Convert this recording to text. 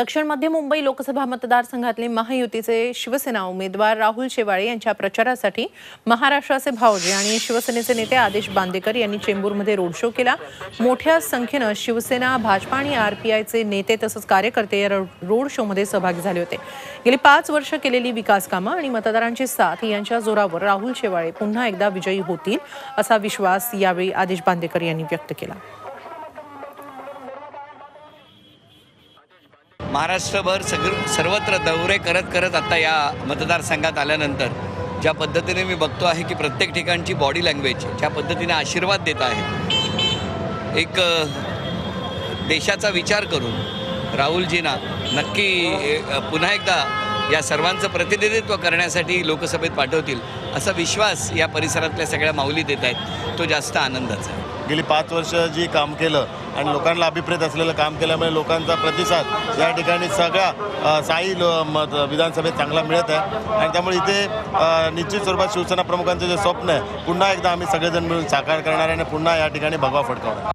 दक्षिण मध्य मुंबई लोकसभा मतदारसंघातले महायुतीचे शिवसेना उमेदवार राहुल शेवाळे यांच्या प्रचारासाठी महाराष्ट्राचे भावजे आणि शिवसेनेचे नेते आदेश बांदेकर यांनी चेंबूरमध्ये रोड शो केला. मोठ्या संख्येनं शिवसेना भाजपा आणि आरपीआयचे नेते तसंच कार्यकर्ते या रोड शोमध्ये सहभागी झाले होते. गेली पाच वर्ष केलेली विकास कामं आणि मतदारांची साथ यांच्या जोरावर राहुल शेवाळे पुन्हा एकदा विजयी होतील असा विश्वास यावेळी आदेश बांदेकर यांनी व्यक्त केला. महाराष्ट्रभर सग सर्वत्र दौरे करत करत आता या मतदारसंघात आल्यानंतर ज्या पद्धतीने मी बघतो आहे की प्रत्येक ठिकाणची बॉडी लँग्वेज ज्या पद्धतीने आशीर्वाद देत आहे एक देशाचा विचार करून राहुलजींना नक्की पुन्हा एकदा या सर्वांचं प्रतिनिधित्व करण्यासाठी लोकसभेत पाठवतील असा विश्वास या परिसरातल्या सगळ्या माऊली देत आहेत तो जास्त आनंदाचा आहे. गेली पाच वर्ष जी काम केलं आणि लोकांना अभिप्रेत असलेलं काम केल्यामुळे लोकांचा प्रतिसाद या ठिकाणी सगळ्या साई विधानसभेत चांगला मिळत आहे. आणि त्यामुळे इथे निश्चित स्वरूपात शिवसेना प्रमुखांचं जे स्वप्न आहे पुन्हा एकदा आम्ही सगळेजण मिळून साकार करणार आहे आणि पुन्हा या ठिकाणी भगवा फडकावणार